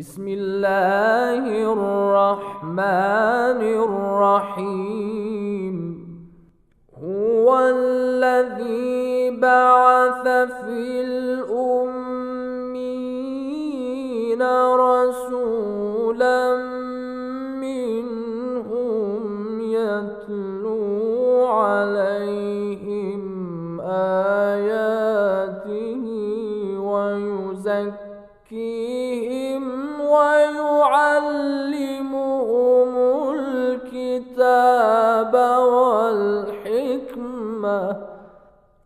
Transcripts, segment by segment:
بسم الله الرحمن الرحيم. هو الذي بعث في الأمين رسولا منهم يتلو عليهم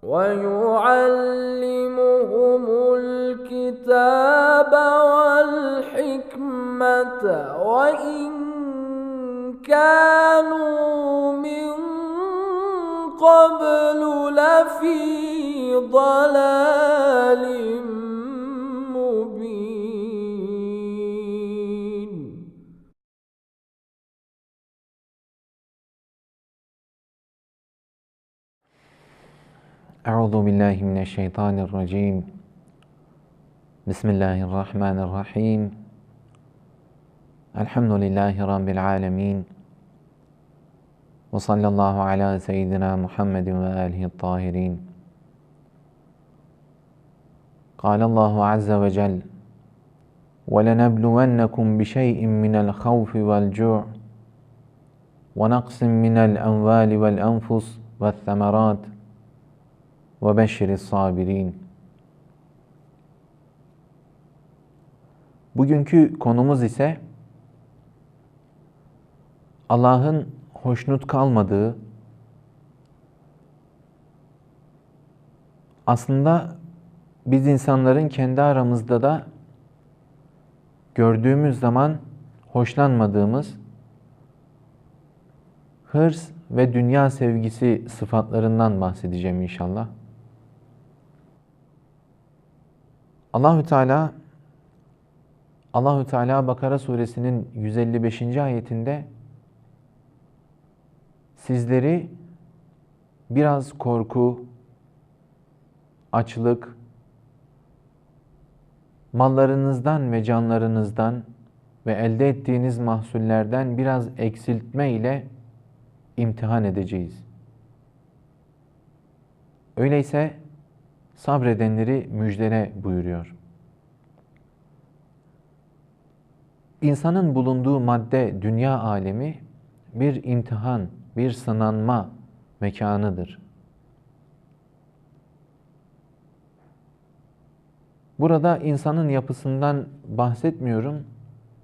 ويعلمهم الكتاب والحكمة وإن كانوا من قبل لفي ضلال أعوذ بالله من الشيطان الرجيم. بسم الله الرحمن الرحيم. الحمد لله رب العالمين. وصلى الله على سيدنا محمد وآله الطاهرين. قال الله عز وجل ولنبلونكم بشيء من الخوف والجوع ونقص من الأموال والأنفس والثمرات ve beşiri sabirin. Bugünkü konumuz ise Allah'ın hoşnut kalmadığı aslında biz insanların kendi aramızda da gördüğümüz zaman hoşlanmadığımız hırs ve dünya sevgisi sıfatlarından bahsedeceğim inşallah. Allahü Teala Allahü Teala Bakara suresinin 155. ayetinde sizleri biraz korku, açlık, mallarınızdan ve canlarınızdan ve elde ettiğiniz mahsullerden biraz eksiltme ile imtihan edeceğiz. Öyleyse sabredenleri müjdele buyuruyor. İnsanın bulunduğu madde dünya alemi bir imtihan, bir sınanma mekanıdır. Burada insanın yapısından bahsetmiyorum.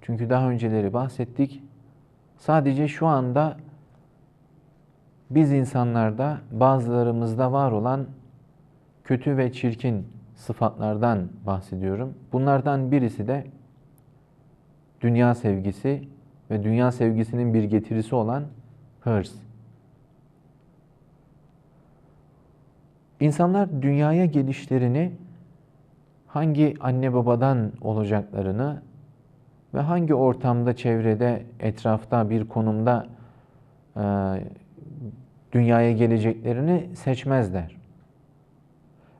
Çünkü daha önceleri bahsettik. Sadece şu anda biz insanlarda bazılarımızda var olan kötü ve çirkin sıfatlardan bahsediyorum. Bunlardan birisi de dünya sevgisi ve dünya sevgisinin bir getirisi olan hırs. İnsanlar dünyaya gelişlerini hangi anne babadan olacaklarını ve hangi ortamda, çevrede, etrafta, bir konumda e, dünyaya geleceklerini seçmezler.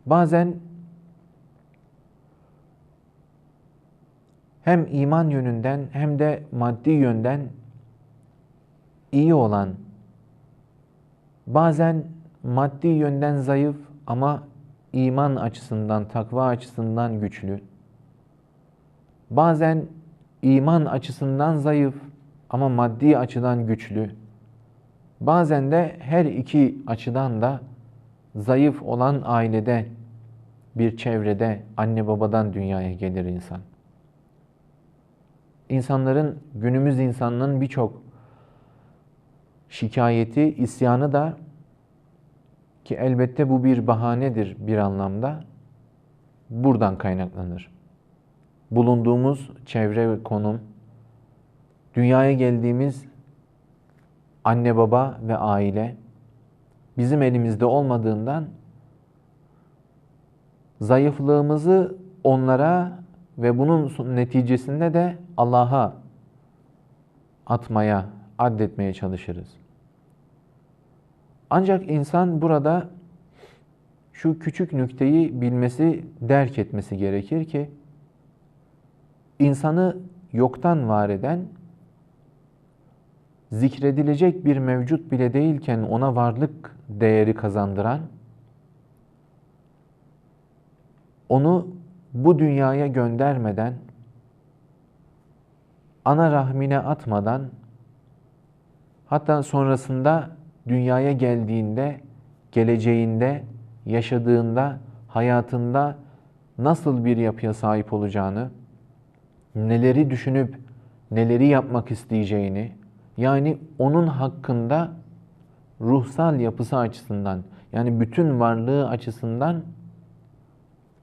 Bazen hem iman yönünden hem de maddi yönden iyi olan, bazen maddi yönden zayıf ama iman açısından, takva açısından güçlü, bazen iman açısından zayıf ama maddi açıdan güçlü, bazen de her iki açıdan da zayıf olan ailede, bir çevrede, anne babadan dünyaya gelir insan. İnsanların, günümüz insanının birçok şikayeti, isyanı da ki elbette bu bir bahanedir bir anlamda, buradan kaynaklanır. Bulunduğumuz çevre ve konum, dünyaya geldiğimiz anne baba ve aile, bizim elimizde olmadığından zayıflığımızı onlara ve bunun neticesinde de Allah'a atmaya, addetmeye çalışırız. Ancak insan burada şu küçük nükteyi bilmesi, derk etmesi gerekir ki insanı yoktan var eden, zikredilecek bir mevcut bile değilken ona varlık değeri kazandıran, onu bu dünyaya göndermeden, ana rahmine atmadan, hatta sonrasında dünyaya geldiğinde, geleceğinde, yaşadığında, hayatında nasıl bir yapıya sahip olacağını, neleri düşünüp neleri yapmak isteyeceğini, yani onun hakkında ruhsal yapısı açısından, yani bütün varlığı açısından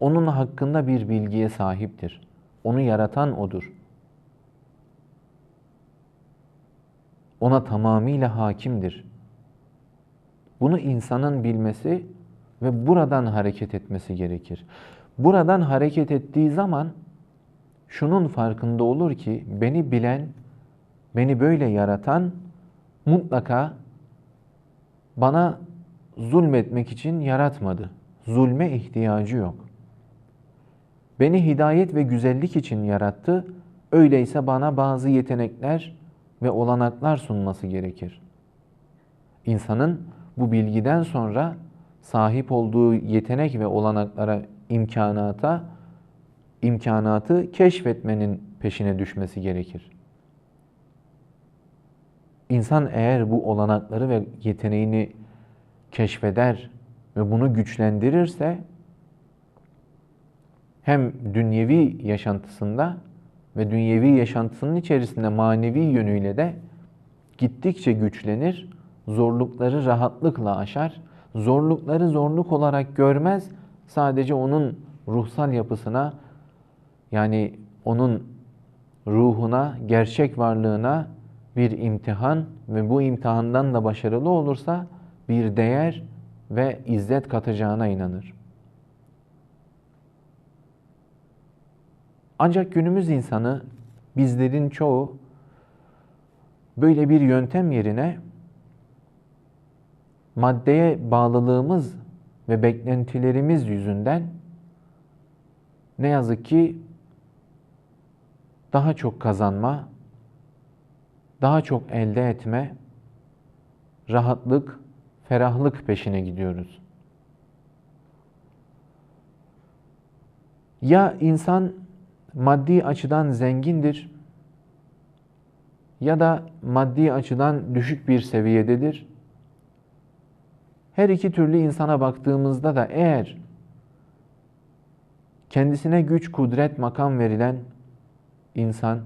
onun hakkında bir bilgiye sahiptir. Onu yaratan odur. Ona tamamıyla hakimdir. Bunu insanın bilmesi ve buradan hareket etmesi gerekir. Buradan hareket ettiği zaman şunun farkında olur ki beni bilen, beni böyle yaratan mutlaka bana zulmetmek için yaratmadı. Zulme ihtiyacı yok. Beni hidayet ve güzellik için yarattı. Öyleyse bana bazı yetenekler ve olanaklar sunması gerekir. İnsanın bu bilgiden sonra sahip olduğu yetenek ve olanaklara, imkanata, imkanatı keşfetmenin peşine düşmesi gerekir. İnsan eğer bu olanakları ve yeteneğini keşfeder ve bunu güçlendirirse hem dünyevi yaşantısında ve dünyevi yaşantısının içerisinde manevi yönüyle de gittikçe güçlenir, zorlukları rahatlıkla aşar, zorlukları zorluk olarak görmez, sadece onun ruhsal yapısına yani onun ruhuna, gerçek varlığına bir imtihan ve bu imtihandan da başarılı olursa bir değer ve izzet katacağına inanır. Ancak günümüz insanı bizlerin çoğu böyle bir yöntem yerine maddeye bağlılığımız ve beklentilerimiz yüzünden ne yazık ki daha çok kazanma, daha çok elde etme, rahatlık, ferahlık peşine gidiyoruz. Ya insan maddi açıdan zengindir ya da maddi açıdan düşük bir seviyededir. Her iki türlü insana baktığımızda da eğer kendisine güç, kudret, makam verilen insan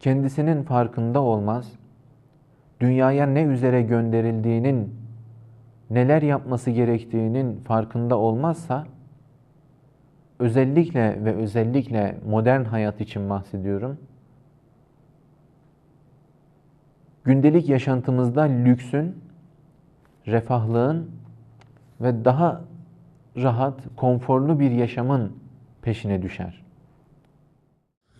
kendisinin farkında olmaz, dünyaya ne üzere gönderildiğinin, neler yapması gerektiğinin farkında olmazsa, özellikle ve özellikle modern hayat için bahsediyorum. Gündelik yaşantımızda lüksün, refahlığın ve daha rahat, konforlu bir yaşamın peşine düşer. Ya ilahi ya kerim ya rahim ya ilahi ya halim ya azim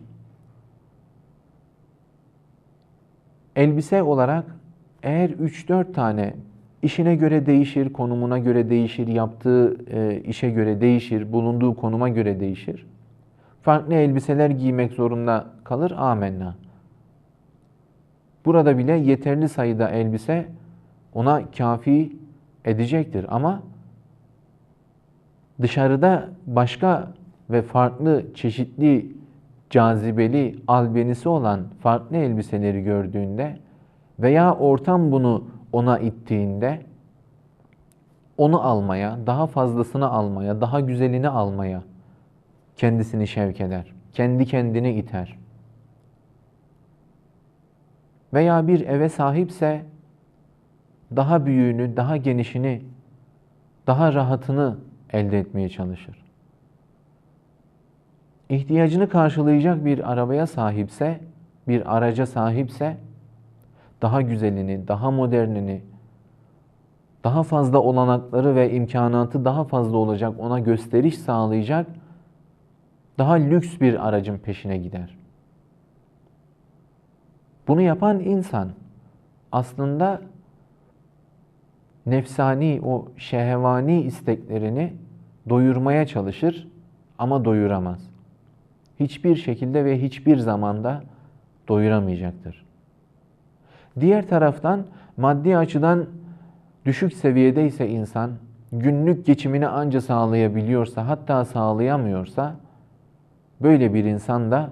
elbise olarak eğer 3-4 tane işine göre değişir, konumuna göre değişir, yaptığı e, işe göre değişir, bulunduğu konuma göre değişir. Farklı elbiseler giymek zorunda kalır. Amenna. Burada bile yeterli sayıda elbise ona kafi edecektir. Ama dışarıda başka ve farklı çeşitli cazibeli, albenisi olan farklı elbiseleri gördüğünde veya ortam bunu ona ittiğinde onu almaya, daha fazlasını almaya, daha güzelini almaya kendisini şevk eder. Kendi kendini iter. Veya bir eve sahipse daha büyüğünü, daha genişini, daha rahatını elde etmeye çalışır ihtiyacını karşılayacak bir arabaya sahipse bir araca sahipse daha güzelini, daha modernini, daha fazla olanakları ve imkanatı daha fazla olacak, ona gösteriş sağlayacak daha lüks bir aracın peşine gider. Bunu yapan insan aslında nefsani, o şehvani isteklerini doyurmaya çalışır ama doyuramaz. Hiçbir şekilde ve hiçbir zamanda doyuramayacaktır. Diğer taraftan maddi açıdan düşük seviyedeyse insan, günlük geçimini anca sağlayabiliyorsa, hatta sağlayamıyorsa, böyle bir insan da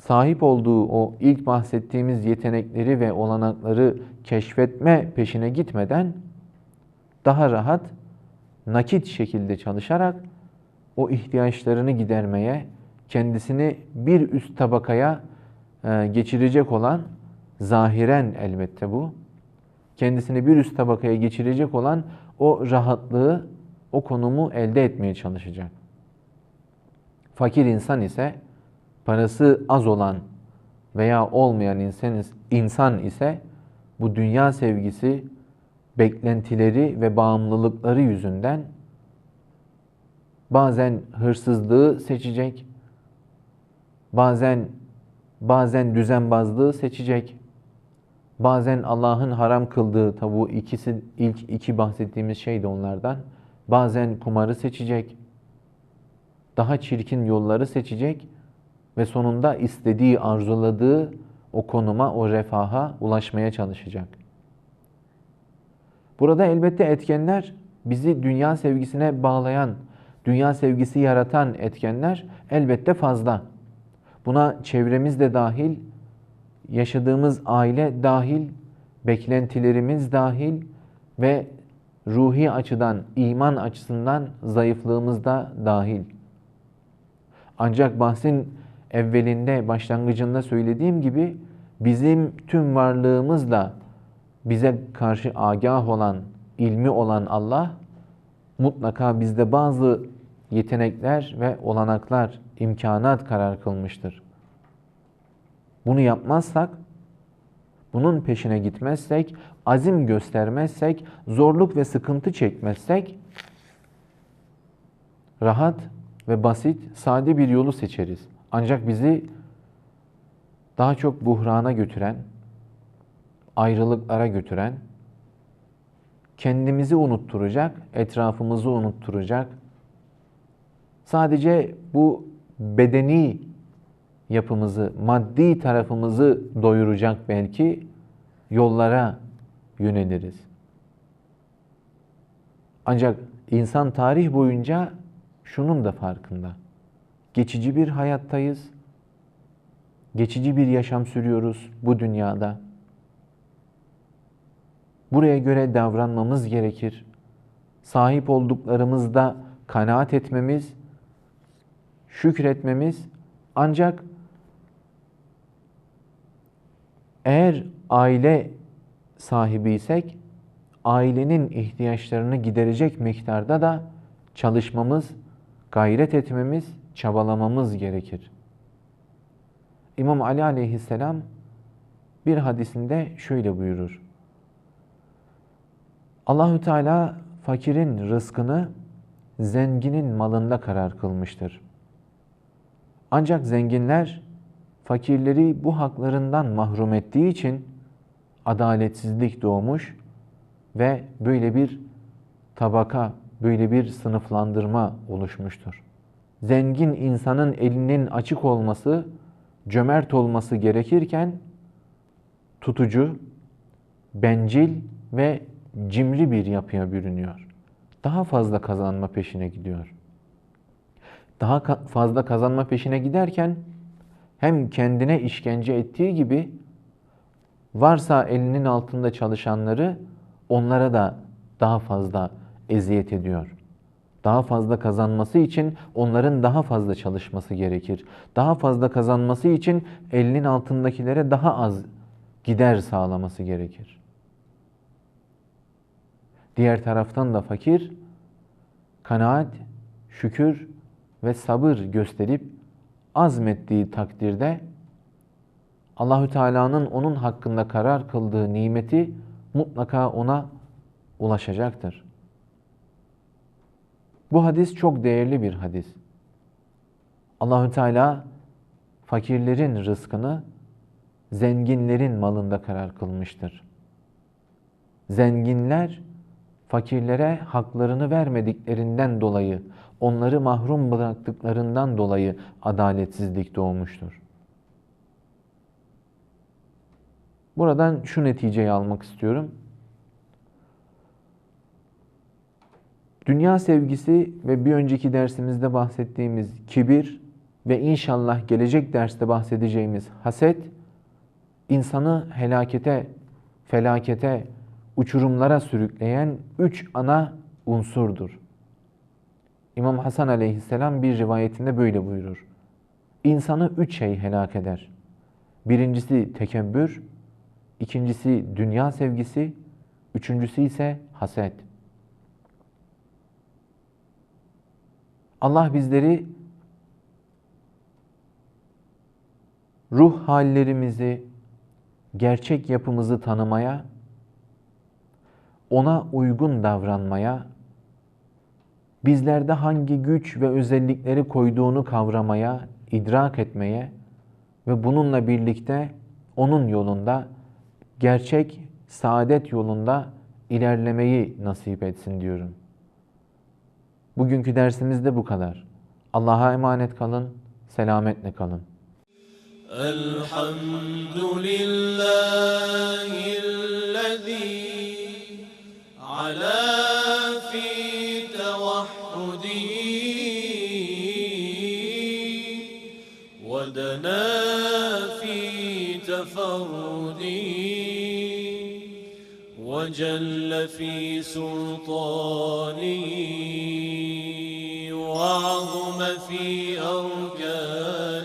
sahip olduğu o ilk bahsettiğimiz yetenekleri ve olanakları keşfetme peşine gitmeden daha rahat, nakit şekilde çalışarak o ihtiyaçlarını gidermeye, kendisini bir üst tabakaya e, geçirecek olan zahiren elbette bu. Kendisini bir üst tabakaya geçirecek olan o rahatlığı, o konumu elde etmeye çalışacak. Fakir insan ise parası az olan veya olmayan insan, insan ise bu dünya sevgisi, beklentileri ve bağımlılıkları yüzünden bazen hırsızlığı seçecek, bazen bazen düzenbazlığı seçecek, bazen Allah'ın haram kıldığı tabi bu ikisi ilk iki bahsettiğimiz şey de onlardan. Bazen kumarı seçecek, daha çirkin yolları seçecek ve sonunda istediği, arzuladığı o konuma, o refaha ulaşmaya çalışacak. Burada elbette etkenler bizi dünya sevgisine bağlayan, dünya sevgisi yaratan etkenler elbette fazla. Buna çevremiz de dahil, yaşadığımız aile dahil, beklentilerimiz dahil ve ruhi açıdan, iman açısından zayıflığımız da dahil. Ancak bahsin evvelinde, başlangıcında söylediğim gibi bizim tüm varlığımızla bize karşı agah olan, ilmi olan Allah mutlaka bizde bazı yetenekler ve olanaklar, imkanat karar kılmıştır. Bunu yapmazsak, bunun peşine gitmezsek, azim göstermezsek, zorluk ve sıkıntı çekmezsek rahat ve basit, sade bir yolu seçeriz. Ancak bizi daha çok buhrana götüren, ayrılıklara götüren, kendimizi unutturacak, etrafımızı unutturacak, sadece bu bedeni yapımızı, maddi tarafımızı doyuracak belki yollara yöneliriz. Ancak insan tarih boyunca şunun da farkında. Geçici bir hayattayız. Geçici bir yaşam sürüyoruz bu dünyada. Buraya göre davranmamız gerekir. Sahip olduklarımızda kanaat etmemiz, şükretmemiz ancak eğer aile sahibiysek ailenin ihtiyaçlarını giderecek miktarda da çalışmamız, gayret etmemiz, çabalamamız gerekir. İmam Ali aleyhisselam bir hadisinde şöyle buyurur. Allahü Teala fakirin rızkını zenginin malında karar kılmıştır. Ancak zenginler fakirleri bu haklarından mahrum ettiği için adaletsizlik doğmuş ve böyle bir tabaka, böyle bir sınıflandırma oluşmuştur. Zengin insanın elinin açık olması, cömert olması gerekirken tutucu, bencil ve cimri bir yapıya bürünüyor. Daha fazla kazanma peşine gidiyor. Daha fazla kazanma peşine giderken hem kendine işkence ettiği gibi varsa elinin altında çalışanları onlara da daha fazla eziyet ediyor. Daha fazla kazanması için onların daha fazla çalışması gerekir. Daha fazla kazanması için elinin altındakilere daha az gider sağlaması gerekir. Diğer taraftan da fakir kanaat, şükür ve sabır gösterip azmettiği takdirde Allahü Teala'nın onun hakkında karar kıldığı nimeti mutlaka ona ulaşacaktır. Bu hadis çok değerli bir hadis. Allahü Teala fakirlerin rızkını zenginlerin malında karar kılmıştır. Zenginler fakirlere haklarını vermediklerinden dolayı, onları mahrum bıraktıklarından dolayı adaletsizlik doğmuştur. Buradan şu neticeyi almak istiyorum. Dünya sevgisi ve bir önceki dersimizde bahsettiğimiz kibir ve inşallah gelecek derste bahsedeceğimiz haset insanı helakete, felakete, uçurumlara sürükleyen üç ana unsurdur. İmam Hasan aleyhisselam bir rivayetinde böyle buyurur. İnsanı üç şey helak eder. Birincisi tekebbür, ikincisi dünya sevgisi, üçüncüsü ise haset. Allah bizleri ruh hallerimizi, gerçek yapımızı tanımaya, ona uygun davranmaya, bizlerde hangi güç ve özellikleri koyduğunu kavramaya, idrak etmeye ve bununla birlikte onun yolunda gerçek saadet yolunda ilerlemeyi nasip etsin diyorum. Bugünkü dersimiz de bu kadar. Allah'a emanet kalın, selametle kalın. Elhamdülillahi وجل في سلطانه وعظم في أركانه.